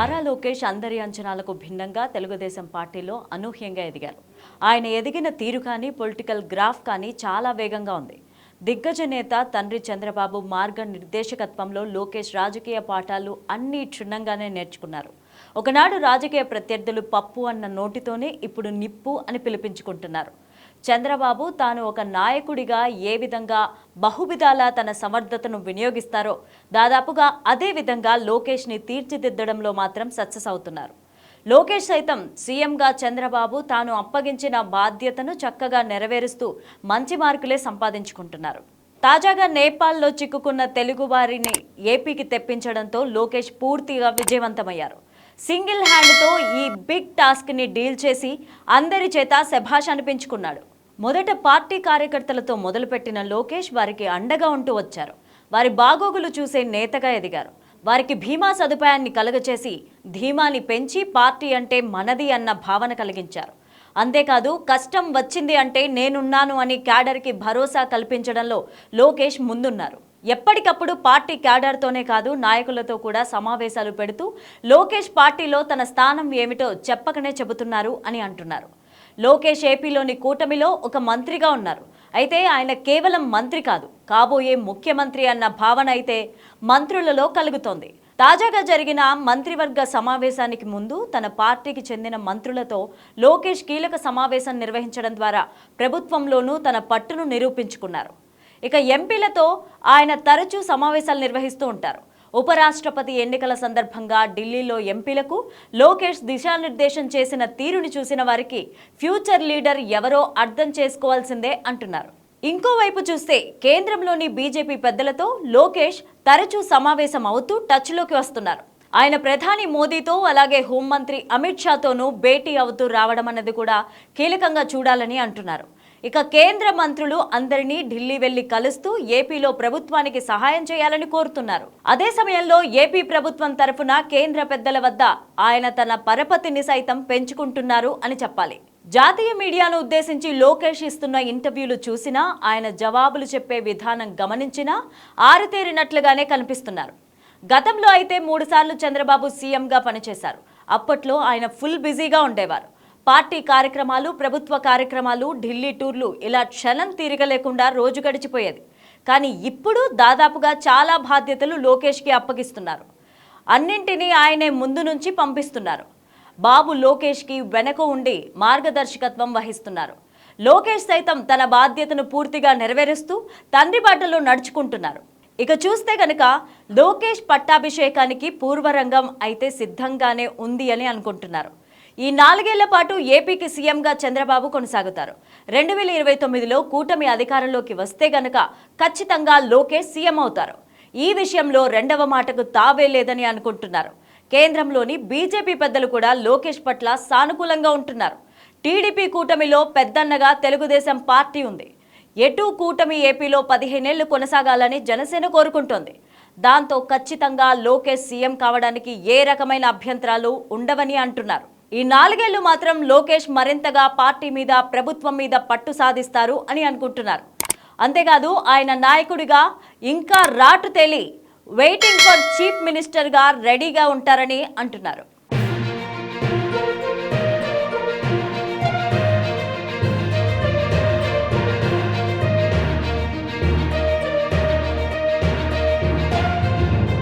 నారా లోకేష్ అందరి అంచనాలకు భిన్నంగా తెలుగుదేశం పార్టీలో అనూహ్యంగా ఎదిగారు. ఆయన ఎదిగిన తీరు కానీ పొలిటికల్ గ్రాఫ్ కానీ చాలా వేగంగా ఉంది. దిగ్గజ నేత తండ్రి చంద్రబాబు మార్గ నిర్దేశకత్వంలో లోకేష్ రాజకీయ పాఠాలు అన్నీ క్షుణ్ణంగానే నేర్చుకున్నారు. ఒకనాడు రాజకీయ ప్రత్యర్థులు పప్పు అన్న నోటితోనే ఇప్పుడు నిప్పు అని పిలిపించుకుంటున్నారు. చంద్రబాబు తాను ఒక నాయకుడిగా ఏ విధంగా బహువిధాలా తన సమర్థతను వినియోగిస్తారో దాదాపుగా అదే విధంగా లోకేష్ని తీర్చిదిద్దడంలో మాత్రం సక్సెస్ అవుతున్నారు లోకేష్ సైతం సీఎంగా చంద్రబాబు తాను అప్పగించిన బాధ్యతను చక్కగా నెరవేరుస్తూ మంచి మార్కులే సంపాదించుకుంటున్నారు. తాజాగా నేపాల్లో చిక్కుకున్న తెలుగువారిని ఏపీకి తెప్పించడంతో లోకేష్ పూర్తిగా విజయవంతమయ్యారు. సింగిల్ హ్యాండ్తో ఈ బిగ్ టాస్క్ని డీల్ చేసి అందరి చేత శభాష్ అనిపించుకున్నాడు మొదట పార్టీ కార్యకర్తలతో మొదలుపెట్టిన లోకేష్ వారికి అండగా ఉంటూ వచ్చారు. వారి బాగోగులు చూసే నేతగా ఎదిగారు. వారికి భీమా సదుపాయాన్ని కలుగచేసి ధీమాని పెంచి పార్టీ అంటే మనది అన్న భావన కలిగించారు. అంతేకాదు కష్టం వచ్చింది అంటే నేనున్నాను అని క్యాడర్కి భరోసా కల్పించడంలో లోకేష్ ముందున్నారు. ఎప్పటికప్పుడు పార్టీ క్యాడర్తోనే కాదు నాయకులతో కూడా సమావేశాలు పెడుతూ లోకేష్ పార్టీలో తన స్థానం ఏమిటో చెప్పకనే చెబుతున్నారు అని అంటున్నారు. లోకేష్ ఏపీలోని కూటమిలో ఒక మంత్రిగా ఉన్నారు. అయితే ఆయన కేవలం మంత్రి కాదు కాబోయే ముఖ్యమంత్రి అన్న భావన అయితే మంత్రులలో కలుగుతోంది. తాజాగా జరిగిన మంత్రివర్గ సమావేశానికి ముందు తన పార్టీకి చెందిన మంత్రులతో లోకేష్ కీలక సమావేశం నిర్వహించడం ద్వారా ప్రభుత్వంలోనూ తన పట్టును నిరూపించుకున్నారు. ఇక ఎంపీలతో ఆయన తరచూ సమావేశాలు నిర్వహిస్తూ ఉంటారు. ఉపరాష్ట్రపతి ఎన్నికల సందర్భంగా ఢిల్లీలో ఎంపీలకు లోకేష్ దిశానిర్దేశం చేసిన తీరుని చూసిన వారికి ఫ్యూచర్ లీడర్ ఎవరో అర్థం చేసుకోవాల్సిందే అంటున్నారు. ఇంకోవైపు చూస్తే కేంద్రంలోని బీజేపీ పెద్దలతో లోకేష్ తరచూ సమావేశం అవుతూ టచ్లోకి వస్తున్నారు. ఆయన ప్రధాని మోదీతో అలాగే హోంమంత్రి అమిత్ షాతోనూ భేటీ అవుతూ రావడం అన్నది కూడా కీలకంగా చూడాలని అంటున్నారు. ఇక కేంద్ర మంత్రులు అందరినీ ఢిల్లీ వెళ్ళి కలుస్తూ ఏపీలో ప్రభుత్వానికి సహాయం చేయాలని కోరుతున్నారు. అదే సమయంలో ఏపీ ప్రభుత్వం తరఫున కేంద్ర పెద్దల వద్ద ఆయన తన పరపతిని సైతం పెంచుకుంటున్నారు అని చెప్పాలి. జాతీయ మీడియాను ఉద్దేశించి లోకేష్ ఇస్తున్న ఇంటర్వ్యూలు చూసినా ఆయన జవాబులు చెప్పే విధానం గమనించినా ఆరితేరినట్లుగానే కనిపిస్తున్నారు. గతంలో అయితే మూడుసార్లు చంద్రబాబు సీఎంగా పనిచేశారు. అప్పట్లో ఆయన ఫుల్ బిజీగా ఉండేవారు. పార్టీ కార్యక్రమాలు ప్రభుత్వ కార్యక్రమాలు ఢిల్లీ టూర్లు ఇలా క్షణం తీరగలేకుండా రోజు గడిచిపోయేది. కానీ ఇప్పుడు దాదాపుగా చాలా బాధ్యతలు లోకేష్కి అప్పగిస్తున్నారు. అన్నింటినీ ఆయనే ముందు నుంచి పంపిస్తున్నారు. బాబు లోకేష్కి వెనక ఉండి మార్గదర్శకత్వం వహిస్తున్నారు. లోకేష్ సైతం తన బాధ్యతను పూర్తిగా నెరవేరుస్తూ తండ్రి బాటలో నడుచుకుంటున్నారు. ఇక చూస్తే గనక లోకేష్ పట్టాభిషేకానికి పూర్వరంగం అయితే సిద్ధంగానే ఉంది అని అనుకుంటున్నారు. ఈ నాలుగేళ్ళ పాటు ఏపీకి సీఎంగా చంద్రబాబు కొనసాగుతారు. రెండు వేల ఇరవై తొమ్మిదిలో కూటమి అధికారంలోకి వస్తే గనక ఖచ్చితంగా లోకేష్ సీఎం అవుతారు. ఈ విషయంలో రెండవ మాటకు తావే లేదని అనుకుంటున్నారు. కేంద్రంలోని బీజేపీ పెద్దలు కూడా లోకేష్ పట్ల సానుకూలంగా ఉంటున్నారు. టీడీపీ కూటమిలో పెద్దన్నగా తెలుగుదేశం పార్టీ ఉంది. ఎటు కూటమి ఏపీలో పదిహేనేళ్ళు కొనసాగాలని జనసేన కోరుకుంటోంది. దాంతో ఖచ్చితంగా లోకేష్ సీఎం కావడానికి ఏ రకమైన అభ్యంతరాలు ఉండవని అంటున్నారు. ఈ నాలుగేళ్ళు మాత్రం లోకేష్ మరింతగా పార్టీ మీద ప్రభుత్వం మీద పట్టు సాధిస్తారు అని అనుకుంటున్నారు. అంతేకాదు ఆయన నాయకుడిగా ఇంకా రాటు తేలి వెయిటింగ్ ఫర్ చీఫ్ మినిస్టర్గా రెడీగా ఉంటారని అంటున్నారు.